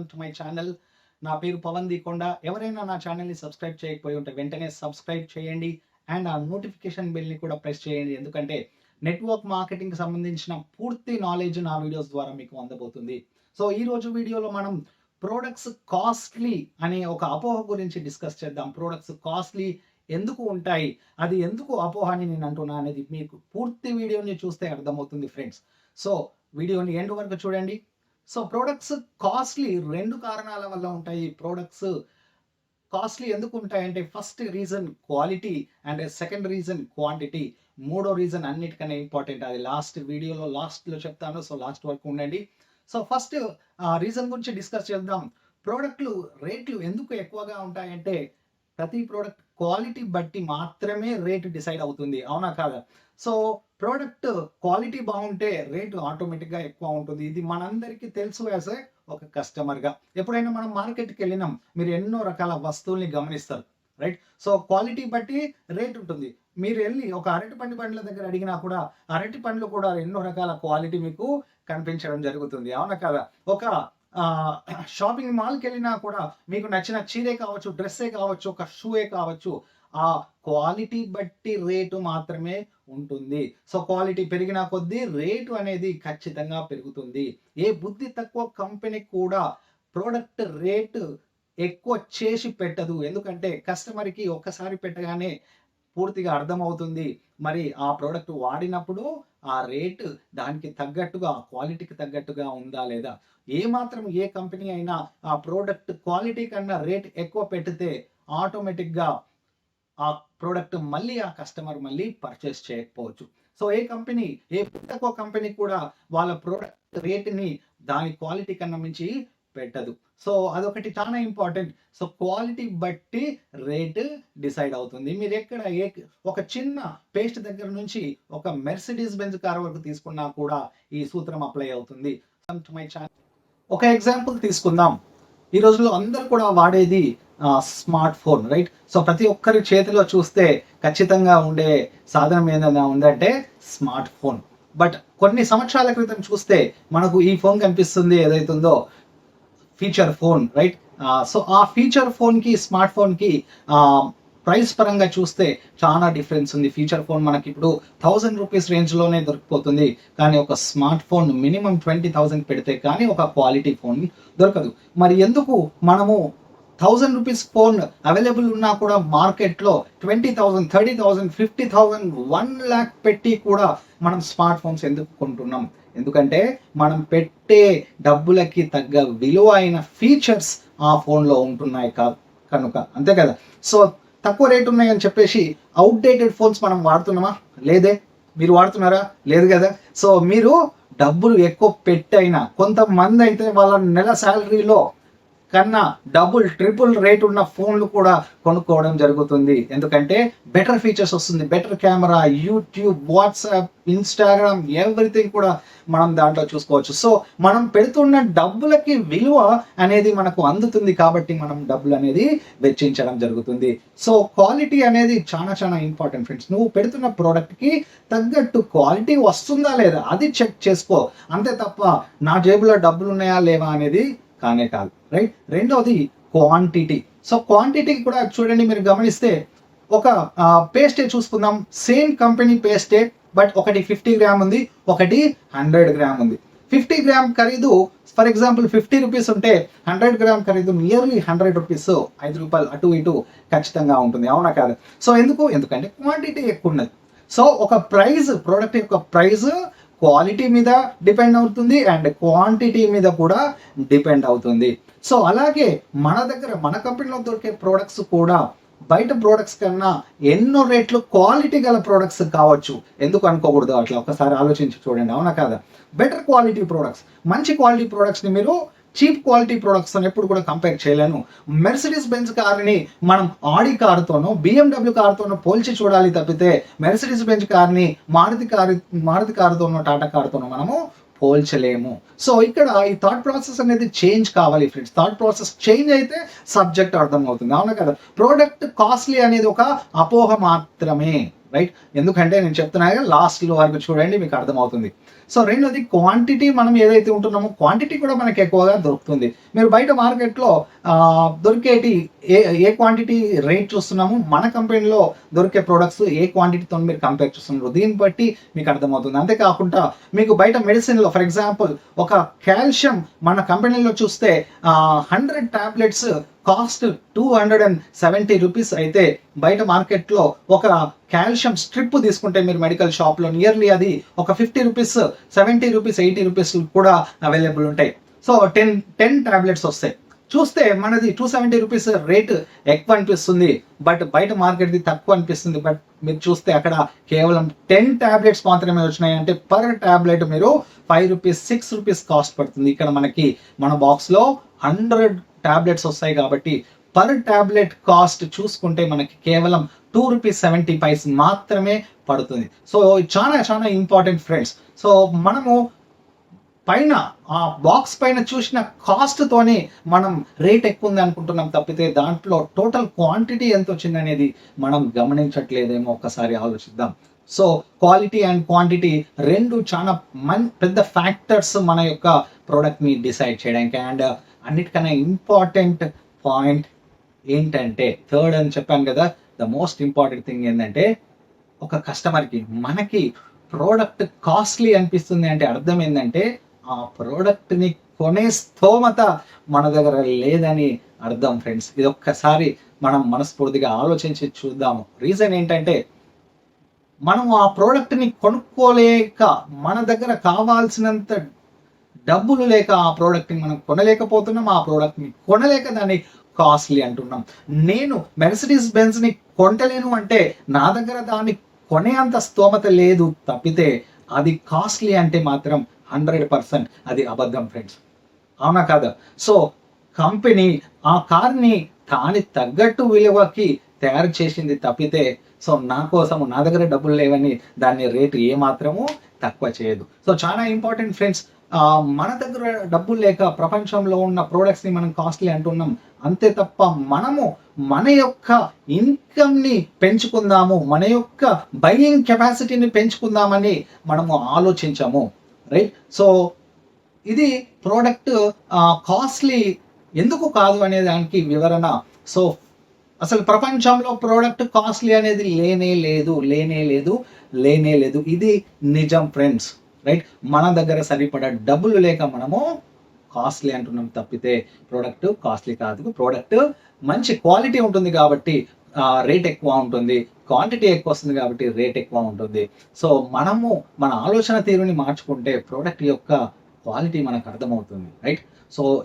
Welcome to my channel. నా పేరు పవన్ దీకొండ. ఎవరైనా నా ఛానల్ని సబ్స్క్రైబ్ చేయకపోయి ఉంటే వెంటనే సబ్స్క్రైబ్ చేయండి అండ్ ఆ నోటిఫికేషన్ బెల్ని కూడా ప్రెస్ చేయండి. ఎందుకంటే నెట్వర్క్ మార్కెటింగ్ సంబంధించిన పూర్తి నాలెడ్జ్ నా వీడియోస్ ద్వారా మీకు అందబోతుంది. సో ఈ రోజు వీడియోలో మనం ప్రోడక్ట్స్ కాస్ట్లీ అనే ఒక అపోహ గురించి డిస్కస్ చేద్దాం. ప్రోడక్ట్స్ కాస్ట్లీ ఎందుకు ఉంటాయి? అది ఎందుకు అపోహ అని నేను అంటున్నా అనేది మీకు పూర్తి వీడియోని చూస్తే అర్థమవుతుంది ఫ్రెండ్స్ సో వీడియోని ఎండ్ వరకు చూడండి. సో ప్రోడక్ట్స్ కాస్ట్లీ రెండు కారణాల వల్ల ఉంటాయి. ప్రోడక్ట్స్ కాస్ట్లీ ఎందుకు ఉంటాయంటే first reason quality and second reason quantity మూడో రీజన్ అన్నిటికన్నా ఇంపార్టెంట్ అది లాస్ట్ వీడియోలో లాస్ట్లో చెప్తాను. సో లాస్ట్ వరకు ఉండండి. సో ఫస్ట్ రీజన్ గురించి డిస్కస్ చేద్దాం. ప్రోడక్ట్లు రేట్లు ఎందుకు ఎక్కువగా ఉంటాయంటే ప్రతి ప్రోడక్ట్ క్వాలిటీ బట్టి మాత్రమే రేట్ డిసైడ్ అవుతుంది. అవునా కాదా? సో ప్రోడక్ట్ క్వాలిటీ బాగుంటే రేటు ఆటోమేటిక్గా ఎక్కువ ఉంటుంది. ఇది మనందరికీ తెలుసు యాజ్ ఒక కస్టమర్గా. ఎప్పుడైనా మనం మార్కెట్కి వెళ్ళినాం మీరు ఎన్నో రకాల వస్తువుల్ని గమనిస్తారు రైట్? సో క్వాలిటీ బట్టి రేట్ ఉంటుంది. మీరు వెళ్ళి ఒక అరటి పండు పండ్ల దగ్గర అడిగినా కూడా అరటి పండ్లు కూడా ఎన్నో రకాల క్వాలిటీ మీకు కనిపించడం జరుగుతుంది. అవునా కదా? ఒక షాపింగ్ మాల్కి వెళ్ళినా కూడా మీకు నచ్చిన చీరే కావచ్చు డ్రెస్సే కావచ్చు ఒక షూయే కావచ్చు ఆ క్వాలిటీ బట్టి రేటు మాత్రమే ఉంటుంది. సో క్వాలిటీ పెరిగిన కొద్దీ రేటు అనేది ఖచ్చితంగా పెరుగుతుంది. ఏ బుద్ధి తక్కువ కంపెనీ కూడా ప్రోడక్ట్ రేటు ఎక్కువ చేసి పెట్టదు. ఎందుకంటే కస్టమర్కి ఒక్కసారి పెట్టగానే పూర్తిగా అర్థమవుతుంది. మరి ఆ ప్రోడక్ట్ వాడినప్పుడు ఆ రేటు దానికి తగ్గట్టుగా క్వాలిటీకి తగ్గట్టుగా ఉందా లేదా? ఏ మాత్రం ఏ కంపెనీ అయినా ఆ ప్రోడక్ట్ క్వాలిటీ కన్నా రేట్ ఎక్కువ పెడితే ఆటోమేటిక్గా ఆ ప్రోడక్ట్ మళ్ళీ ఆ కస్టమర్ మళ్ళీ పర్చేస్ చేయకపోవచ్చు. సో ఏ కంపెనీ ఏ తక్కువ కంపెనీ కూడా వాళ్ళ ప్రోడక్ట్ రేట్ని దాని క్వాలిటీ కన్నా మించి పెట్టదు. సో అదొకటి చాలా ఇంపార్టెంట్ సో క్వాలిటీ బట్టి రేట్ డిసైడ్ అవుతుంది. మీరు ఎక్కడ ఏ ఒక చిన్న పేస్ట్ దగ్గర నుంచి ఒక మెర్సిడీస్ బెంజ్ కార్ వరకు తీసుకున్నా కూడా ఈ సూత్రం అప్లై అవుతుంది. ఒక ఎగ్జాంపుల్ తీసుకుందాం. ఈ రోజుల్లో అందరు కూడా వాడేది స్మార్ట్ ఫోన్ రైట్ సో ప్రతి ఒక్కరి చేతిలో చూస్తే ఖచ్చితంగా ఉండే సాధనం ఏదైనా ఉందంటే స్మార్ట్ ఫోన్ బట్ కొన్ని సంవత్సరాల క్రితం చూస్తే మనకు ఈ ఫోన్ కనిపిస్తుంది ఏదైతుందో ఫీచర్ ఫోన్ రైట్ సో ఆ ఫీచర్ ఫోన్కి స్మార్ట్ ఫోన్కి ప్రైస్ పరంగా చూస్తే చాలా డిఫరెన్స్ ఉంది. ఫీచర్ ఫోన్ మనకి ఇప్పుడు థౌజండ్ రూపీస్ రేంజ్లోనే దొరికిపోతుంది. కానీ ఒక smart phone minimum twenty thousand పెడితే కానీ ఒక క్వాలిటీ ఫోన్ దొరకదు. మరి ఎందుకు మనము థౌజండ్ రూపీస్ ఫోన్ అవైలబుల్ ఉన్నా కూడా మార్కెట్లో twenty thousand thirty thousand fifty thousand one lakh పెట్టి కూడా మనం స్మార్ట్ ఫోన్స్ ఎందుకు కొంటున్నాం? ఎందుకంటే మనం పెట్టే డబ్బులకి తగ్గ విలువ అయిన ఫీచర్స్ ఆ ఫోన్లో ఉంటున్నాయి కా కనుక అంతే కదా? సో తక్కువ రేట్ ఉన్నాయని చెప్పేసి అవుట్డేటెడ్ ఫోన్స్ మనం వాడుతున్నామా? లేదే. మీరు వాడుతున్నారా? లేదు కదా. సో మీరు డబ్బులు ఎక్కువ పెట్టైనా కొంతమంది అయితే వాళ్ళ నెల శాలరీలో కన్నా డబుల్ ట్రిపుల్ రేట్ ఉన్న ఫోన్లు కూడా కొనుక్కోవడం జరుగుతుంది. ఎందుకంటే బెటర్ ఫీచర్స్ వస్తుంది. Better camera YouTube WhatsApp Instagram everything కూడా మనం దాంట్లో చూసుకోవచ్చు. సో మనం పెడుతున్న డబ్బులకి విలువ అనేది మనకు అందుతుంది కాబట్టి మనం డబ్బులు అనేది వెచ్చించడం జరుగుతుంది. సో క్వాలిటీ అనేది చాలా చాలా ఇంపార్టెంట్ ఫ్రెండ్స్ నువ్వు పెడుతున్న ప్రోడక్ట్కి తగ్గట్టు క్వాలిటీ వస్తుందా లేదా అది చెక్ చేసుకో. అంతే తప్ప నా జేబులో డబ్బులు ఉన్నాయా లేవా అనేది కానే కాదు రైట్ రెండవది క్వాంటిటీ సో క్వాంటిటీ కూడా చూడండి మీరు గమనిస్తే ఒక పేస్టే చూసుకుందాం. సేమ్ కంపెనీ పేస్టే బట్ ఒకటి ఫిఫ్టీ గ్రామ్ ఉంది ఒకటి హండ్రెడ్ గ్రామ్ ఉంది. ఫిఫ్టీ గ్రామ్ ఖరీదు ఫర్ ఎగ్జాంపుల్ ఫిఫ్టీ రూపీస్ ఉంటే హండ్రెడ్ గ్రామ్ ఖరీదు నియర్లీ హండ్రెడ్ రూపీస్ ఐదు రూపాయలు అటు ఇటు ఖచ్చితంగా ఉంటుంది. అవునా కాదు? సో ఎందుకు? ఎందుకంటే క్వాంటిటీ ఎక్కువ ఉన్నది. సో ఒక ప్రైజ్ ప్రోడక్ట్ యొక్క ప్రైజ్ క్వాలిటీ మీద డిపెండ్ అవుతుంది అండ్ క్వాంటిటీ మీద కూడా డిపెండ్ అవుతుంది. సో అలాగే మన దగ్గర మన కంపెనీలో దొరికే ప్రోడక్ట్స్ కూడా బయట ప్రోడక్ట్స్ కన్నా ఎన్నో రేట్లు క్వాలిటీ గల ప్రోడక్ట్స్ కావచ్చు. ఎందుకు అనుకోకూడదు అట్లా? ఒకసారి ఆలోచించి చూడండి. అవునా కాదా? బెటర్ క్వాలిటీ ప్రోడక్ట్స్ మంచి క్వాలిటీ ప్రోడక్ట్స్ని మీరు చీప్ క్వాలిటీ ప్రొడక్ట్స్ అని ఎప్పుడు కూడా కంపేర్ చేయలేను. మెర్సిడీస్ బెంజ్ కార్ని మనం ఆడి కార్తోనో బిఎండబ్ల్యూ కార్తోనో పోల్చి చూడాలి తప్పితే మెర్సిడీస్ బెంజ్ కార్ని మారుతి కారు మారుతి కారుతోనో టాటా కారుతోనో మనము పోల్చలేము. సో ఇక్కడ ఈ థాట్ ప్రాసెస్ అనేది చేంజ్ కావాలి ఫ్రెండ్స్ థాట్ ప్రాసెస్ చేంజ్ అయితే సబ్జెక్ట్ అర్థం అవుతుంది. అవునా కదా? ప్రోడక్ట్ కాస్ట్లీ అనేది ఒక అపోహ మాత్రమే. రైట్ ఎందుకంటే నేను చెప్తున్నా లాస్ట్ వరకు చూడండి మీకు అర్థమవుతుంది. సో రెండోది క్వాంటిటీ మనం ఏదైతే ఉంటున్నామో క్వాంటిటీ కూడా మనకి ఎక్కువగా దొరుకుతుంది. మీరు బయట మార్కెట్లో దొరికేటి ఏ ఏ క్వాంటిటీ రేట్ చూస్తున్నాము మన కంపెనీలో దొరికే ప్రొడక్ట్స్ ఏ క్వాంటిటీతో మీరు కంపేర్ చేస్తున్నారు? దీన్ని బట్టి మీకు అర్థమవుతుంది. అంతేకాకుండా మీకు బయట మెడిసిన్లో ఫర్ ఎగ్జాంపుల్ ఒక కాల్షియం మన కంపెనీలో చూస్తే hundred tablets cost two hundred and seventy rupees అయితే బయట మార్కెట్లో ఒక కాల్షియం స్ట్రిప్ తీసుకుంటే మీరు మెడికల్ షాప్లో నియర్లీ అది ఒక fifty rupees seventy rupees eighty rupees కూడా అవైలబుల్ ఉంటాయి. సో టెన్ టెన్ టాబ్లెట్స్ వస్తాయి. చూస్తే మనది టూ సెవెంటీ రూపీస్ రేట్ ఎక్కువ అనిపిస్తుంది. బట్ బయట మార్కెట్ది తక్కువ అనిపిస్తుంది. బట్ మీరు చూస్తే అక్కడ కేవలం టెన్ టాబ్లెట్స్ మాత్రమే వచ్చినాయి. అంటే పర్ టాబ్లెట్ మీరు five rupees six rupees cost పడుతుంది. ఇక్కడ మనకి మన బాక్స్లో హండ్రెడ్ టాబ్లెట్స్ వస్తాయి కాబట్టి పర్ టాబ్లెట్ కాస్ట్ చూసుకుంటే మనకి కేవలం టూ రూపీస్ సెవెంటీ పైస్ మాత్రమే పడుతుంది. సో చాలా చాలా ఇంపార్టెంట్ ఫ్రెండ్స్. సో మనము పైన ఆ బాక్స్ పైన చూసిన కాస్ట్తోనే మనం రేట్ ఎక్కువ ఉంది అనుకుంటున్నాం తప్పితే దాంట్లో టోటల్ క్వాంటిటీ ఎంత వచ్చింది అనేది మనం గమనించట్లేదేమో. ఒక్కసారి ఆలోచిద్దాం. సో క్వాలిటీ అండ్ క్వాంటిటీ రెండు చాలా మన్ పెద్ద ఫ్యాక్టర్స్ మన యొక్క ప్రోడక్ట్ని డిసైడ్ చేయడానికి. అండ్ అన్నిటికన్నా ఇంపార్టెంట్ పాయింట్ ఏంటంటే థర్డ్ అని చెప్పాను కదా ద మోస్ట్ ఇంపార్టెంట్ థింగ్ ఏంటంటే ఒక కస్టమర్కి మనకి ప్రోడక్ట్ కాస్ట్లీ అనిపిస్తుంది అంటే అర్థం ఏంటంటే ఆ ప్రోడక్ట్ని కొనే స్తోమత మన దగ్గర లేదని అర్థం ఫ్రెండ్స్ ఇది ఒక్కసారి మనం మనస్ఫూర్తిగా ఆలోచించి చూద్దాము. రీజన్ ఏంటంటే మనం ఆ ప్రోడక్ట్ని కొనుక్కోలేక మన దగ్గర కావాల్సినంత డబ్బులు లేక ఆ ప్రోడక్ట్ని మనం కొనలేకపోతున్నాం ఆ ప్రోడక్ట్ని కొనలేక దాన్ని కాస్ట్లీ అంటున్నాం. నేను మెర్సిడీస్ బెన్స్ని కొంటలేను అంటే నా దగ్గర దాన్ని కొనే అంత స్తోమత లేదు తప్పితే అది కాస్ట్లీ అంటే మాత్రం హండ్రెడ్ పర్సెంట్ అది అబద్ధం ఫ్రెండ్స్ అవునా కాదా? సో కంపెనీ ఆ కార్ని దాని తగ్గట్టు విలువకి తయారు చేసింది తప్పితే సో నా కోసము నా దగ్గర డబ్బులు లేవని దాన్ని రేటు ఏ మాత్రము తక్కువ చేయదు. సో చాలా ఇంపార్టెంట్ ఫ్రెండ్స్ మన దగ్గర డబ్బులు లేక ప్రపంచంలో ఉన్న ప్రోడక్ట్స్ని మనం కాస్ట్లీ అంటున్నాం. అంతే తప్ప మనము మన యొక్క ఇన్కమ్ని పెంచుకుందాము మన యొక్క బయింగ్ కెపాసిటీని పెంచుకుందామని మనము ఆలోచించాము. రైట్ సో ఇది ప్రోడక్ట్ కాస్ట్లీ ఎందుకు కాదు అనే దానికి వివరణ. సో అసలు ప్రపంచంలో ప్రోడక్ట్ కాస్ట్లీ అనేది లేనే లేదు లేనే లేదు లేనే లేదు. ఇది నిజం ఫ్రెండ్స్ రైట్ మన దగ్గర సరిపడా డబ్బులు లేక మనము కాస్ట్లీ అంటున్నాం తప్పితే ప్రోడక్ట్ కాస్ట్లీ కాదు. ప్రోడక్ట్ మంచి క్వాలిటీ ఉంటుంది కాబట్టి రేట్ ఎక్కువ ఉంటుంది. క్వాంటిటీ ఎక్కువ వస్తుంది కాబట్టి రేట్ ఎక్కువ ఉంటుంది. సో మనము మన ఆలోచన తీరుని మార్చుకుంటే ప్రోడక్ట్ యొక్క క్వాలిటీ మనకు అర్థమవుతుంది. Right so